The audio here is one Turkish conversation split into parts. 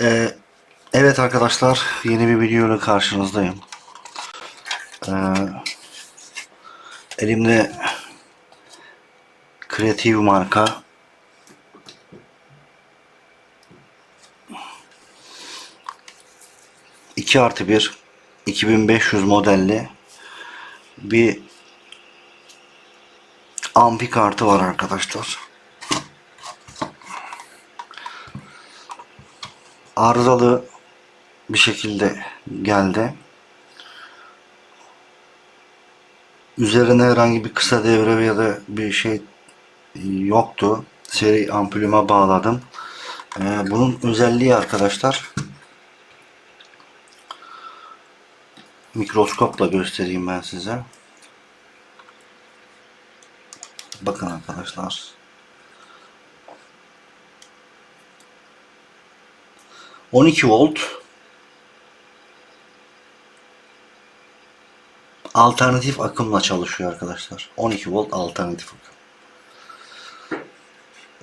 Ee, evet arkadaşlar yeni bir video ile karşınızdayım. Ee, elimde Creative marka iki artı bir 2500 modelli bir amfi kartı var arkadaşlar. Arızalı bir şekilde geldi. Üzerine herhangi bir kısa devre ya da bir şey yoktu. Seri ampulüme bağladım. Ee, bunun özelliği arkadaşlar mikroskopla göstereyim ben size. Bakın arkadaşlar. 12 volt alternatif akımla çalışıyor arkadaşlar. 12 volt alternatif akım.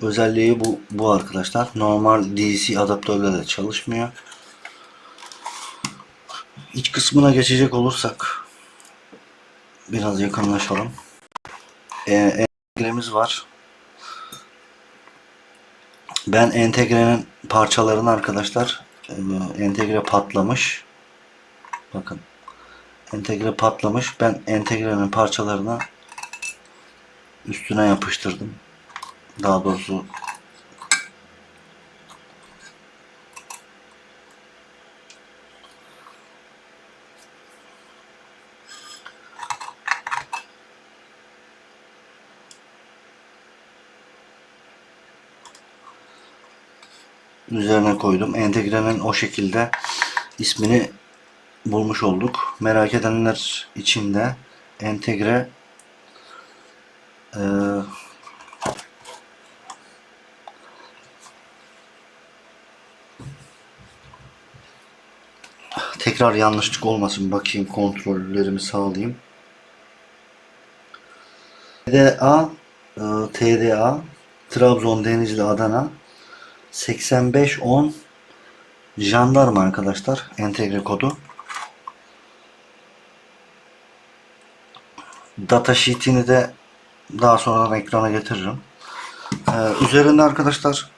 Özelliği bu, bu arkadaşlar. Normal DC adaptörle de çalışmıyor. İç kısmına geçecek olursak biraz yakınlaşalım. Ee, entegremiz var. Ben entegrenin parçalarını arkadaşlar e, entegre patlamış. Bakın. Entegre patlamış. Ben entegrenin parçalarını üstüne yapıştırdım. Daha doğrusu üzerine koydum. Entegrenin o şekilde ismini bulmuş olduk. Merak edenler için de entegre e, tekrar yanlışlık olmasın bakayım kontrollerimi sağlayayım. TDA e, TDA Trabzon Denizli Adana 8510 jandarma arkadaşlar entegre kodu. Data sheet'ini de daha sonradan ekrana getiririm. Ee, üzerinde arkadaşlar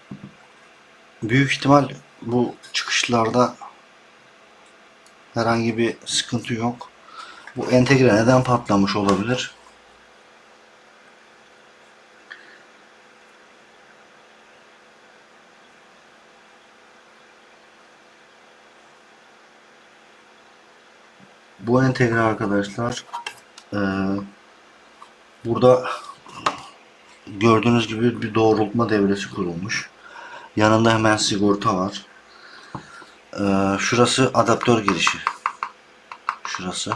büyük ihtimal bu çıkışlarda herhangi bir sıkıntı yok. Bu entegre neden patlamış olabilir? Bu entegre arkadaşlar eee, burada gördüğünüz gibi bir doğrultma devresi kurulmuş. Yanında hemen sigorta var. Eee, şurası adaptör girişi. Şurası.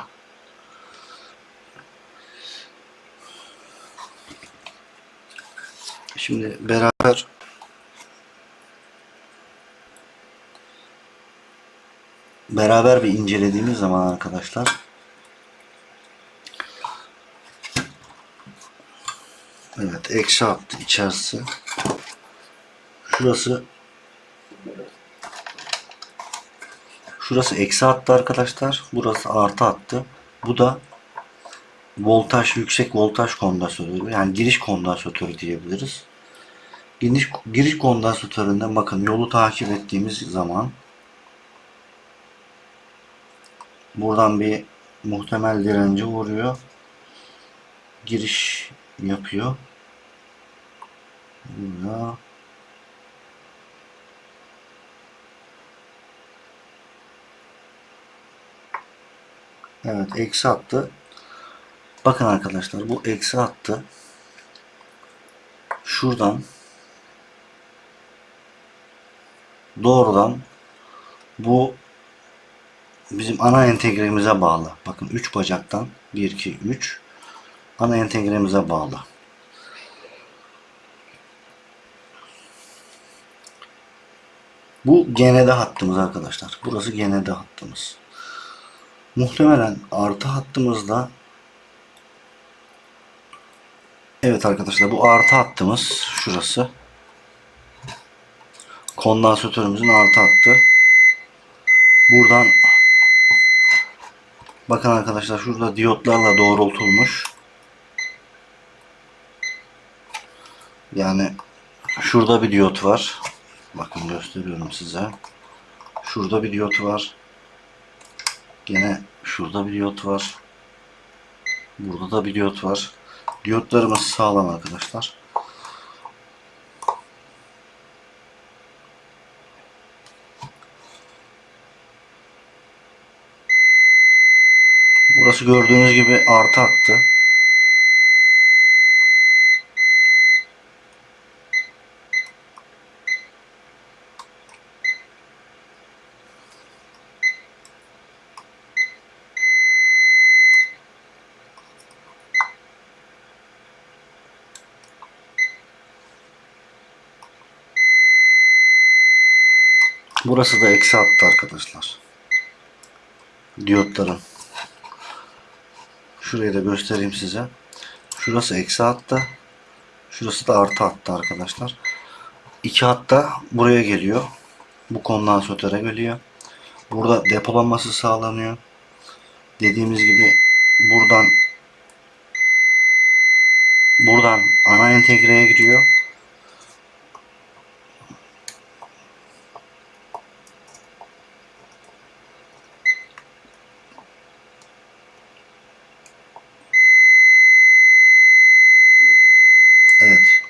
Şimdi beraber beraber bir incelediğimiz zaman arkadaşlar. Evet eksi attı içerisi. Şurası. Şurası eksi attı arkadaşlar. Burası artı attı. Bu da voltaj yüksek voltaj kondansatörü. Yani giriş kondansatörü diyebiliriz. Giriş, giriş kondansatöründen bakın yolu takip ettiğimiz zaman Buradan bir muhtemel direnci vuruyor. Giriş yapıyor. Burada Evet eksi attı. Bakın arkadaşlar bu eksi attı. Şuradan doğrudan bu bizim ana entegremize bağlı. Bakın 3 bacaktan 1 2 3 ana entegremize bağlı. Bu GND hattımız arkadaşlar. Burası GND hattımız. Muhtemelen artı hattımızda Evet arkadaşlar bu artı hattımız şurası. kondansatörümüzün artı hattı. Buradan bakın arkadaşlar şurada diyotlarla doğrultulmuş. Yani şurada bir diyot var. Bakın gösteriyorum size. Şurada bir diyot var. Gene şurada bir diyot var. Burada da bir diyot var. Diyotlarımız sağlam arkadaşlar. Burası gördüğünüz gibi artı attı. Burası da eksi attı arkadaşlar. Diyotların. Şurayı da göstereyim size. Şurası eksi hatta. Şurası da artı hatta arkadaşlar. İki hatta buraya geliyor. Bu kondansatöre geliyor. Burada depolanması sağlanıyor. Dediğimiz gibi buradan buradan ana entegreye giriyor. Evet.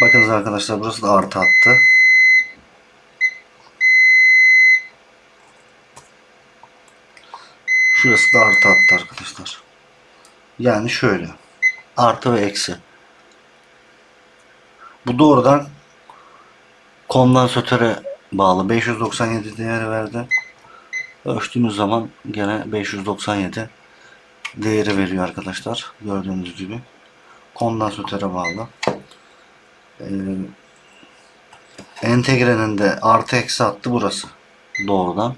Bakınız arkadaşlar burası da artı hattı. Şurası da artı hattı arkadaşlar. Yani şöyle. Artı ve eksi. Bu doğrudan kondansatöre bağlı. 597 değer verdi. Ölçtüğümüz zaman gene 597 değeri veriyor arkadaşlar. Gördüğünüz gibi. Kondansatöre bağlı. Ee, entegrenin de artı eksi hattı burası. Doğrudan.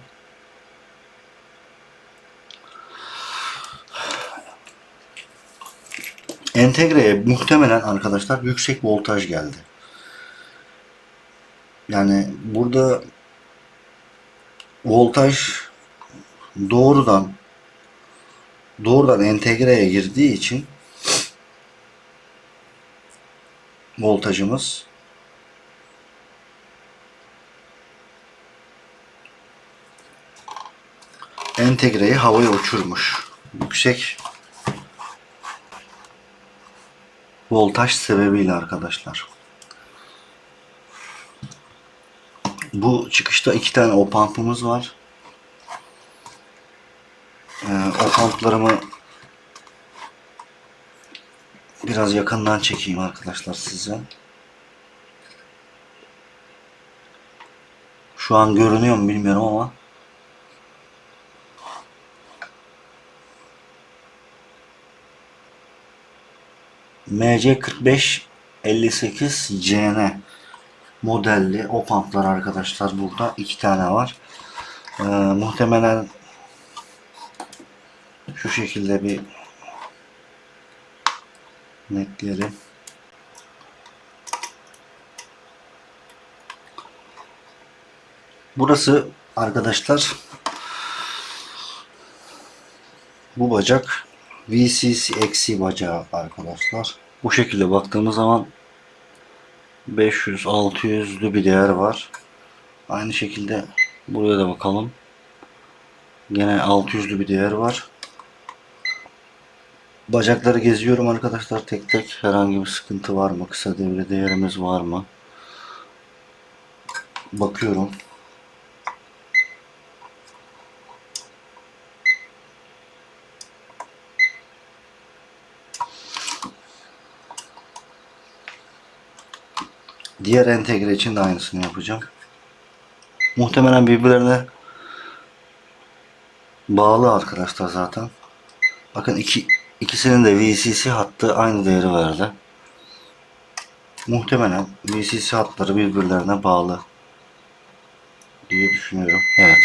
Entegreye muhtemelen arkadaşlar yüksek voltaj geldi. Yani burada voltaj doğrudan doğrudan entegreye girdiği için voltajımız entegreyi havaya uçurmuş. Yüksek voltaj sebebiyle arkadaşlar. Bu çıkışta iki tane opampımız var. Ee, opamplarımı biraz yakından çekeyim arkadaşlar size. Şu an görünüyor mu bilmiyorum ama MC4558 CN modelli o pamplar arkadaşlar burada iki tane var. Ee, muhtemelen şu şekilde bir netleyelim. Burası arkadaşlar bu bacak VCC eksi bacağı arkadaşlar. Bu şekilde baktığımız zaman 500 600'lü bir değer var. Aynı şekilde buraya da bakalım. Gene 600'lü bir değer var. Bacakları geziyorum arkadaşlar tek tek. Herhangi bir sıkıntı var mı? Kısa devre değerimiz var mı? Bakıyorum. Diğer entegre için de aynısını yapacağım. Muhtemelen birbirlerine bağlı arkadaşlar zaten. Bakın iki, ikisinin de VCC hattı aynı değeri verdi. Muhtemelen VCC hatları birbirlerine bağlı diye düşünüyorum. Evet.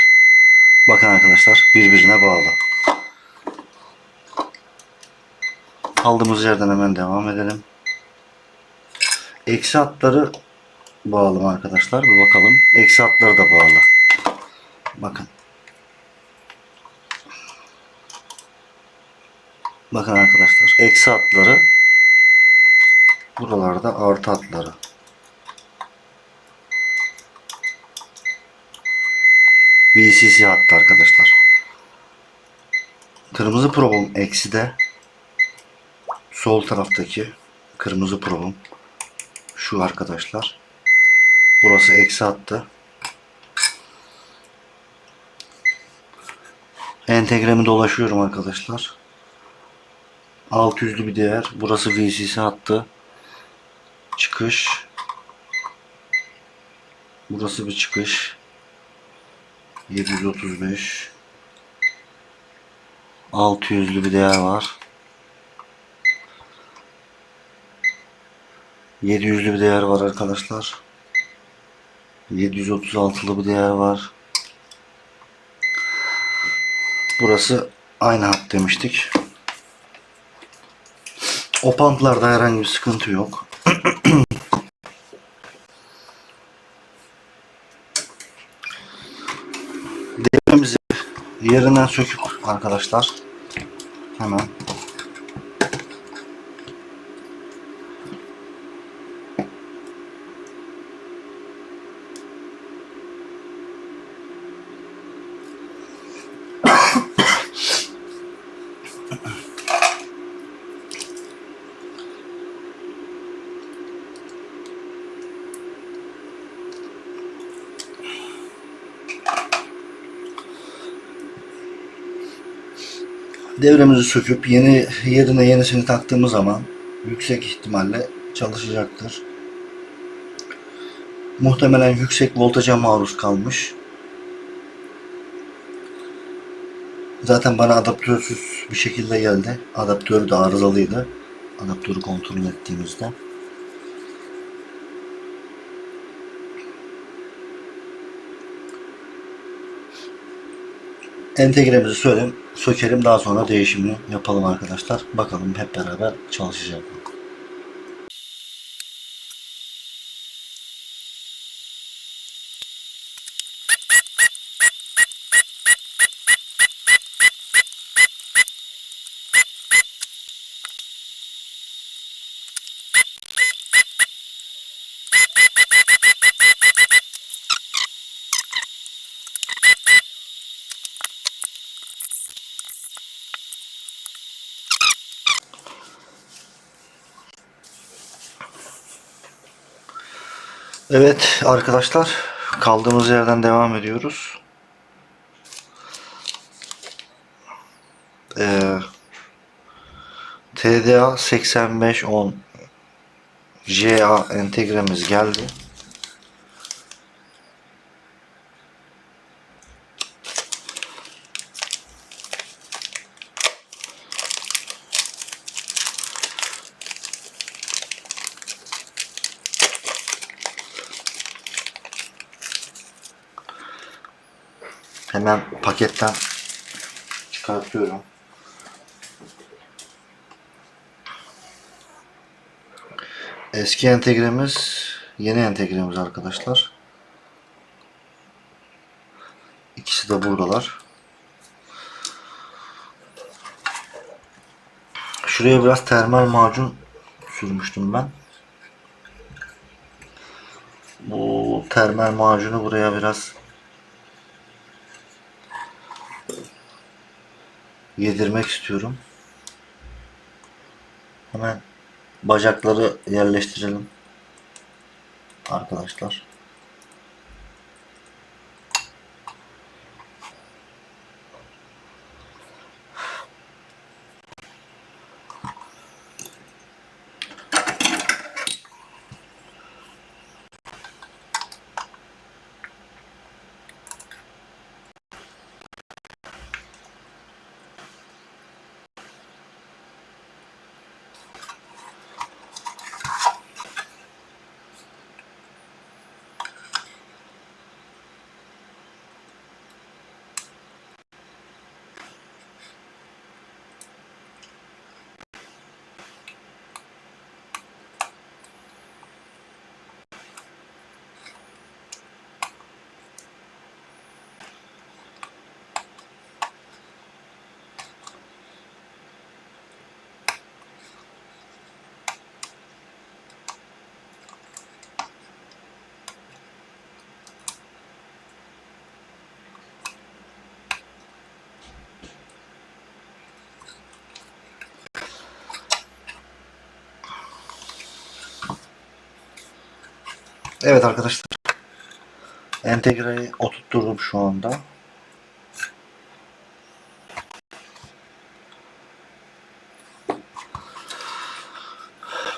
Bakın arkadaşlar birbirine bağlı. Kaldığımız yerden hemen devam edelim. eksi hatları bağlı arkadaşlar? Bir bakalım. Eksi hatları da bağlı. Bakın. Bakın arkadaşlar. Eksi hatları buralarda artı hatları. VCC hattı arkadaşlar. Kırmızı probum eksi de sol taraftaki kırmızı probum şu arkadaşlar. Burası eksi hattı. Entegremi dolaşıyorum arkadaşlar. 600'lü bir değer. Burası VCC hattı. Çıkış. Burası bir çıkış. 735 600'lü bir değer var. 700'lü bir değer var arkadaşlar. 736'lı bir değer var. Burası aynı hat demiştik. O pantlarda herhangi bir sıkıntı yok. Devremizi yerinden söküp arkadaşlar hemen devremizi söküp yeni yerine yenisini taktığımız zaman yüksek ihtimalle çalışacaktır. Muhtemelen yüksek voltaja maruz kalmış. Zaten bana adaptörsüz bir şekilde geldi. Adaptörü de arızalıydı. Adaptörü kontrol ettiğimizde. Entegremizi söyleyeyim, sökelim daha sonra değişimini yapalım arkadaşlar. Bakalım hep beraber çalışacak? Evet arkadaşlar kaldığımız yerden devam ediyoruz. Ee, TDA 8510 JA entegremiz geldi. Hemen paketten çıkartıyorum. Eski entegremiz, yeni entegremiz arkadaşlar. İkisi de buradalar. Şuraya biraz termal macun sürmüştüm ben. Bu termal macunu buraya biraz yedirmek istiyorum. Hemen bacakları yerleştirelim. Arkadaşlar. Evet arkadaşlar. Entegreyi oturtturdum şu anda.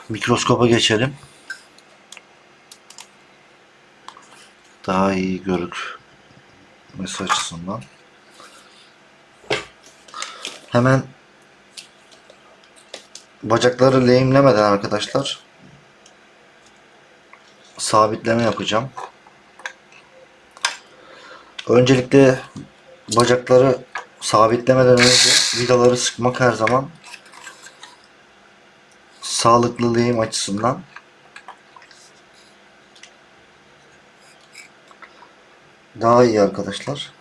Mikroskopa geçelim. Daha iyi görük mesaj açısından. Hemen bacakları lehimlemeden arkadaşlar sabitleme yapacağım. Öncelikle bacakları sabitlemeden önce vidaları sıkmak her zaman sağlıklı lehim açısından daha iyi arkadaşlar.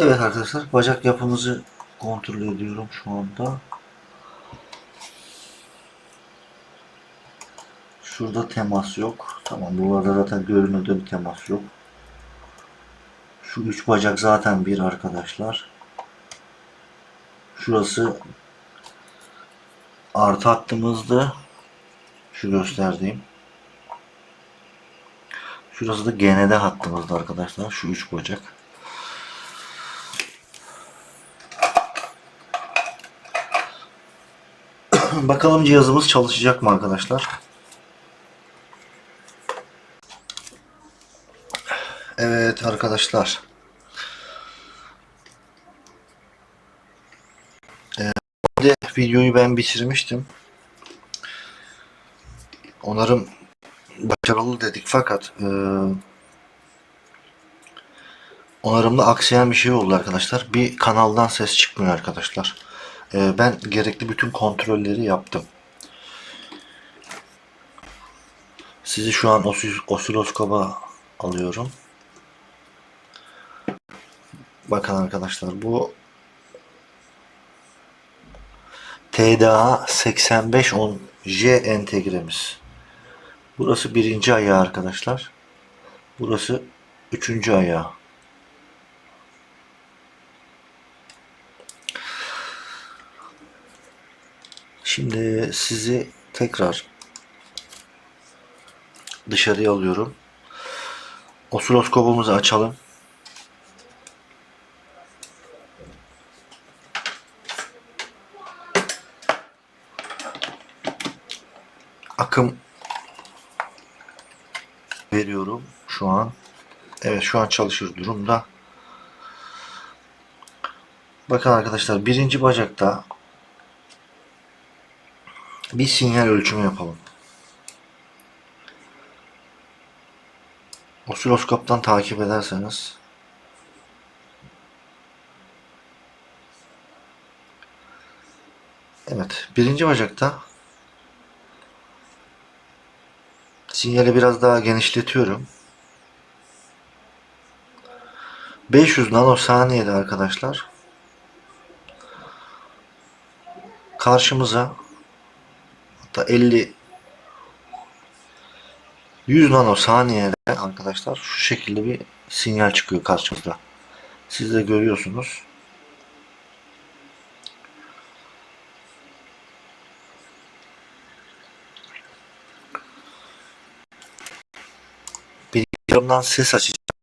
Evet arkadaşlar bacak yapımızı kontrol ediyorum şu anda. Şurada temas yok. Tamam burada zaten görünürde bir temas yok. Şu üç bacak zaten bir arkadaşlar. Şurası artı hattımızdı. Şu gösterdiğim. Şurası da GND hattımızdı arkadaşlar. Şu üç bacak. Bakalım cihazımız çalışacak mı arkadaşlar? Evet arkadaşlar. Ee, de videoyu ben bitirmiştim. Onarım başarılı dedik fakat e, onarımda aksayan bir şey oldu arkadaşlar. Bir kanaldan ses çıkmıyor arkadaşlar. Ee, ben gerekli bütün kontrolleri yaptım. Sizi şu an osi- osiloskopa alıyorum. Bakın arkadaşlar bu TDA 8510J entegremiz. Burası birinci ayağı arkadaşlar. Burası üçüncü ayağı. Şimdi sizi tekrar dışarıya alıyorum. Osiloskopumuzu açalım. Akım veriyorum şu an. Evet şu an çalışır durumda. Bakın arkadaşlar birinci bacakta bir sinyal ölçümü yapalım. Osiloskoptan takip ederseniz Evet. Birinci bacakta sinyali biraz daha genişletiyorum. 500 nanosaniyede arkadaşlar karşımıza hatta 50 100 nanosaniyede arkadaşlar şu şekilde bir sinyal çıkıyor karşımızda. Siz de görüyorsunuz. Bilgisayarımdan ses açacağım.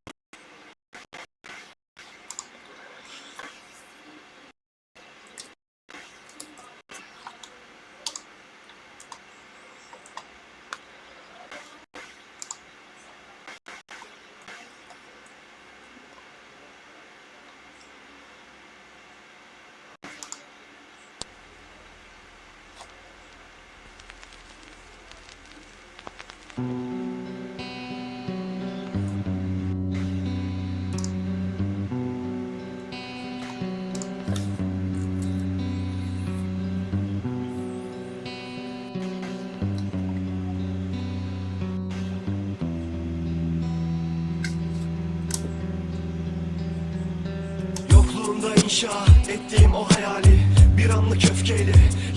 Kafamda inşa ettiğim o hayali. Bir anlık öfkeyle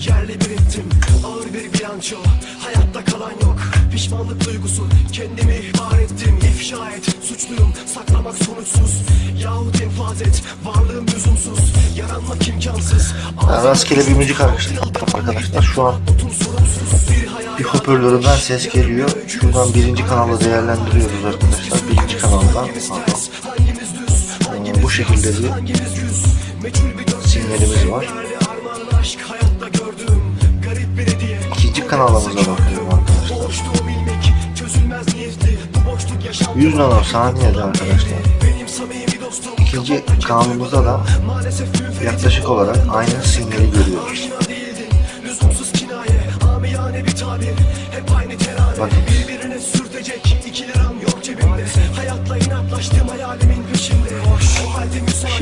yerle bir ettim. Ağır bir bilanço. Hayatta kalan yok. Pişmanlık duygusu. Kendimi ihbar ettim. İfşa et. Suçluyum. Saklamak sonuçsuz. Yahut infaz et. Varlığım lüzumsuz. Yaranmak imkansız. Yani rastgele bir müzik arkadaşlar. Arkadaşlar şu an bir hoparlöründen ses geliyor. Şuradan birinci kanalda değerlendiriyoruz arkadaşlar. Birinci kanaldan. Ee, bu şekilde bir sinyalimiz var. İkinci kanalımıza bakıyorum arkadaşlar. Boşluğum ilmek çözülmez niyetli Bu boşluk yaşam 100 nanosaniyede arkadaşlar. Benim samimi dostum İkinci kanalımızda da yaklaşık olarak aynı sinyali görüyoruz. Aşina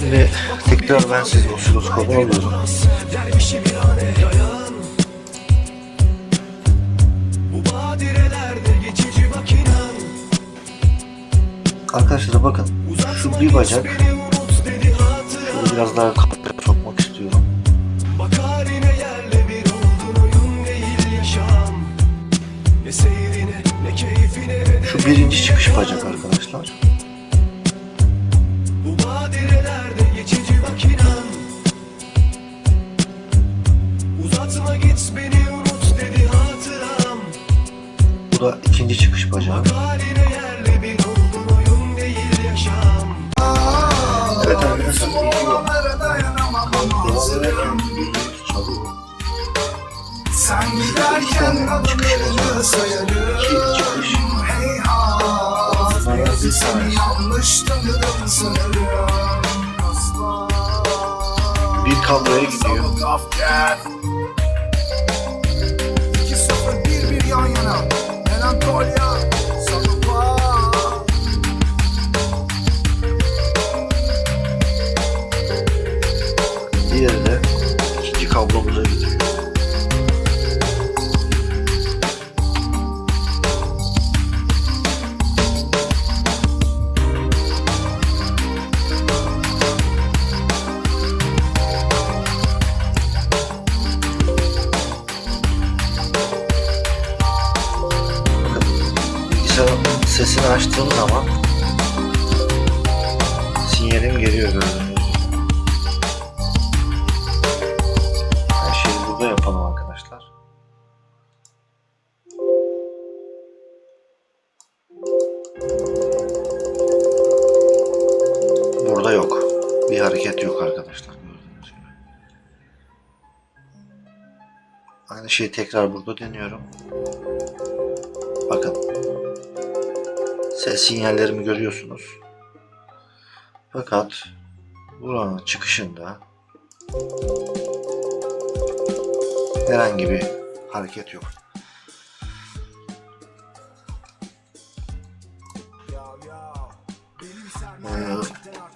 Şimdi tekrar ben sizi osiloskopa alıyorum. Arkadaşlar bakın şu bir bacak şunu biraz daha kafaya sokmak istiyorum. Şu birinci çıkış bacak arkadaşlar. İkinci çıkış bacağı. Evet arkadaşlar ederken bir çalıyor. Sen giderken adımlarını sayarım İki Bayağı bir Seni saniye. yanlış tanıdım sanırım Asla Bir kabloya gidiyor. Sabık afker 2-0-1-1 yan yana Diğeri de ikinci kablomuza gidiyor. Aynı şeyi tekrar burada deniyorum. Bakın. Ses sinyallerimi görüyorsunuz. Fakat buranın çıkışında herhangi bir hareket yok.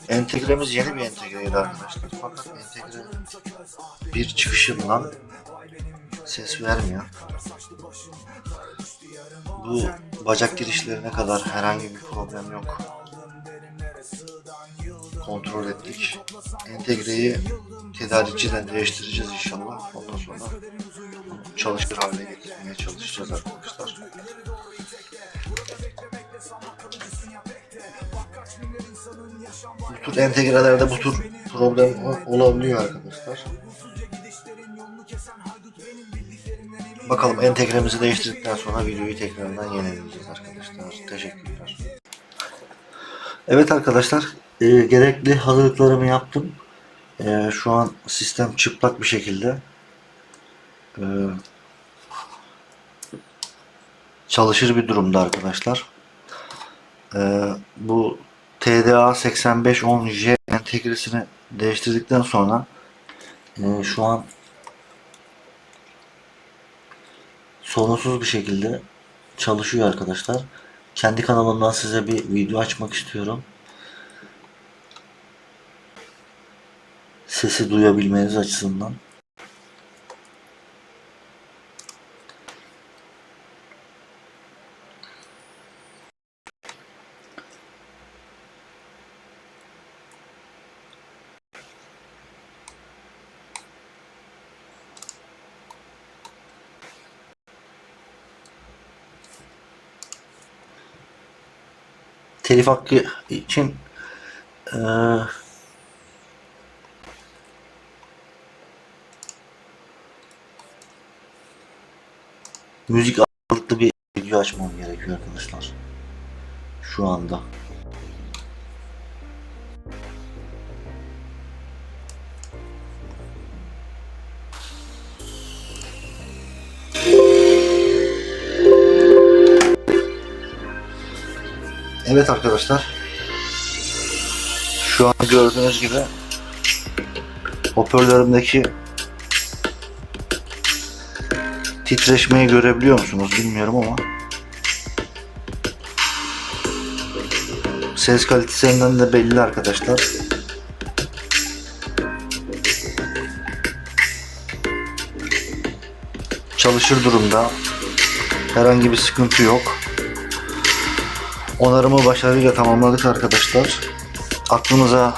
Ee, entegremiz yeni bir entegreydi arkadaşlar. Fakat entegre bir çıkışından ses vermiyor. Bu bacak girişlerine kadar herhangi bir problem yok. Kontrol ettik. Entegreyi tedarikçiden değiştireceğiz inşallah. Ondan sonra çalışır hale getirmeye çalışacağız arkadaşlar. Bu tür entegrelerde bu tür problem olabiliyor arkadaşlar. Bakalım entegremizi değiştirdikten sonra videoyu tekrardan yenileyeceğiz arkadaşlar. Teşekkürler. Evet arkadaşlar e, gerekli hazırlıklarımı yaptım. E, şu an sistem çıplak bir şekilde e, çalışır bir durumda arkadaşlar. E, bu TDA 8510J entegresini değiştirdikten sonra e, şu an sorunsuz bir şekilde çalışıyor arkadaşlar. Kendi kanalımdan size bir video açmak istiyorum. Sesi duyabilmeniz açısından. Telif hakkı için eee, müzik ağırlıklı bir video açmam gerekiyor arkadaşlar. Şu anda. Evet arkadaşlar. Şu an gördüğünüz gibi hoparlörümdeki titreşmeyi görebiliyor musunuz bilmiyorum ama ses kalitesinden de belli arkadaşlar. Çalışır durumda. Herhangi bir sıkıntı yok. Onarımı başarıyla tamamladık arkadaşlar. Aklınıza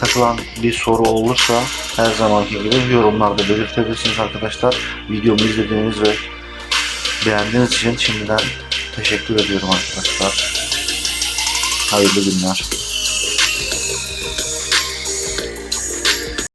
takılan bir soru olursa her zamanki gibi yorumlarda belirtebilirsiniz arkadaşlar. Videomu izlediğiniz ve beğendiğiniz için şimdiden teşekkür ediyorum arkadaşlar. Hayırlı günler.